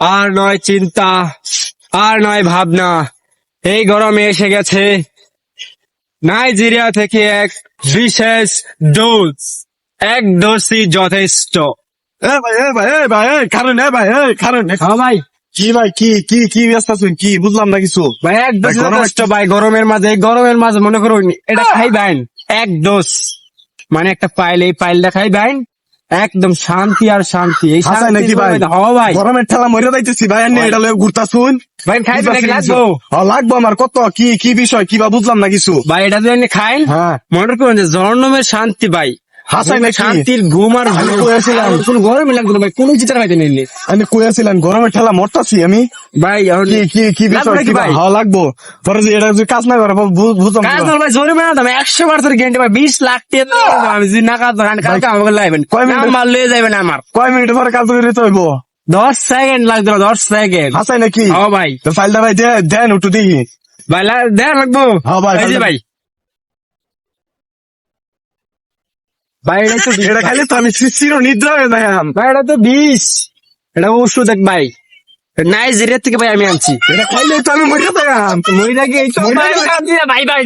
আর নয় চিন্তা আর নয় ভাবনা। এই গরমে এসে গেছে নাইজেরিয়া থেকে এক বিশেষ ডোজ এক ডোজই যথেষ্ট। এ ভাই এ ভাই এ ভাই এ কারণ ভাই কারণ। ভাই। কি ভাই কি কি কি ব্যস্ত আছেন? কি বুঝলাম না কিছু। ভাই গরমের মাঝে গরমের মাঝে মনে করুন এটা এক ডোজ মানে একটা পাইল এই পাইলটা খাইবেন। একদম শান্তি আর শান্তি। এই নাকি ভাই? গরমের ঠেলা মরে যাইতেছি ভাই আর এটা লয়ে ঘুরতাছুন। ভাই খাই নাকি লাগবো? হ্যাঁ, লাগবো আমার কত কি কি বিষয় কি বা বুঝলাম না কিছু। ভাই এটা যদি খাই হ্যাঁ। মনে করুন যে জন্মের শান্তি ভাই। হাসাই নাকি? শান্তির ঘুম আর আমি কইয়াছিলাম। কোন গরমই লাগতো না ভাই কোন চিত্র খাইতে নিলি আমি কইয়াছিলেন গরমের ঠেলা মরতাছি আমি। ভাই কি কি কি বিষয় কি ভাই? হ্যাঁ লাগবো? পরে যে এটা যদি কাজ না করে বু- কাজ না ভাই জোরে মেনা দাম একশো পার্সেন্ট গ্যারান্টি ভাই বিশ লাখ টাকা আমি যদি না কাজ না কালকে আমাকে লাইবেন কয় মিনিট? মাল লয়ে যাবেন আমার। কয় মিনিট পরে কাজ করে দিতে হইব? দশ সেকেন্ড লাগতো দশ সেকেন্ড হাসাই নাকি? ও ভাই। তো ফাইলটা ভাই দে- দেন একটু দেখি ভাই লাগবো। হ্যাঁ ভাই। ভাই। ভাই এটা তো এটা খালি তো আমি চির নিদ্রা হয়ে ভাই এটা তো বিষ। এটা ওষুধ এক ভাই। নাইজেরিয়া থেকে ভাই আমি আনছি। এটা খাইলে তো আমি মরে কি- শান্তি না, ভাই ভাই।